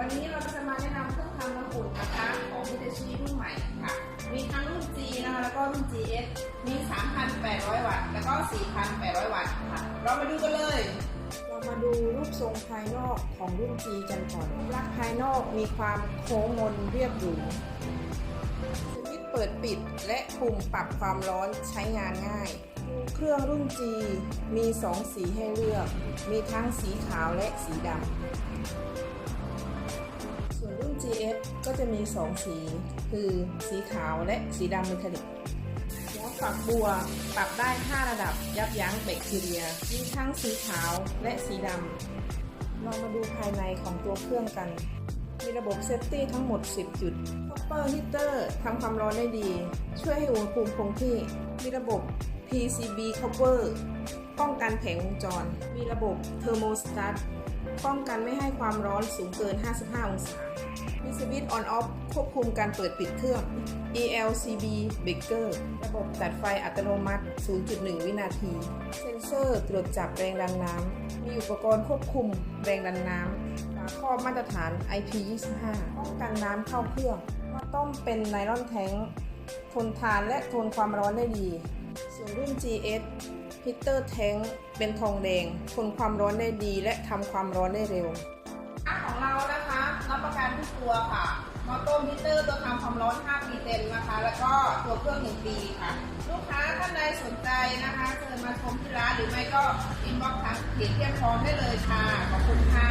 วันนี้เราจะมาแนะนำเครื่องทำน้ำอุ่นนะคะของมิเตชิรุ่นใหม่ค่ะ มีทั้งรุ่น G นะคะแล้วก็รุ่น GS มี 3,800 วัตต์แล้วก็ 4,800 วัตต์ค่ะ เรามาดูกันเลย เรามาดูรูปทรงภายนอกของรุ่น G กันก่อนรูปลักษณ์ภายนอกมีความโค้งมนเรียบหรูสวิตช์เปิดปิดและปุ่มปรับความร้อนใช้งานง่ายเครื่องรุ่น G มี 2 สีให้เลือก มีทั้งสีขาวและสีดำ ก็จะมี 2 สี คือสีขาวและสีดำเมทัลลิกหัวฝักบัวปรับได้ 5 ระดับยับยั้งแบคทีเรีย มีทั้งสีขาวและสีดำเรามาดูภายในของตัวเครื่องกัน มีระบบเซฟตี้ทั้งหมด 10 จุด Copper Heater ทำความร้อนได้ดี ช่วยให้อุณหภูมิคงที่ มีระบบ PCB Cover ป้องกันแผงวงจร มีระบบ Thermostat ป้องกันไม่ให้ความร้อนสูงเกิน 55 องศา มีสวิตช์ on off ควบคุมการเปิดปิดเครื่อง ELCB Breaker ระบบตัดไฟอัตโนมัติ 0.1 วินาที เซ็นเซอร์ตรวจจับแรงดันน้ำ มีอุปกรณ์ควบคุมแรงดันน้ำฝาครอบมาตรฐาน IP25 ป้องกันน้ำเข้าเครื่องหม้อต้มเป็นไนลอนแท้งทนทานและทนความร้อนได้ดี ส่วนรุ่น GS ฮีตเตอร์แท้งเป็นทองแดงทนความร้อนได้ดี และทำความร้อนได้เร็วอาของเรานะคะรับประกันทุกตัวค่ะมอต้มฮีเตอร์ตัวทำความร้อน 5 ปีเต็มนะคะ แล้วก็ตัวเครื่อง 1 ปีค่ะ ลูกค้าท่านใดสนใจนะคะเชิญมาชมที่ร้านหรือไม่ก็อินบ็อกซ์ทางเพจเทียบพร้อมได้เลยค่ะ ขอบคุณค่ะ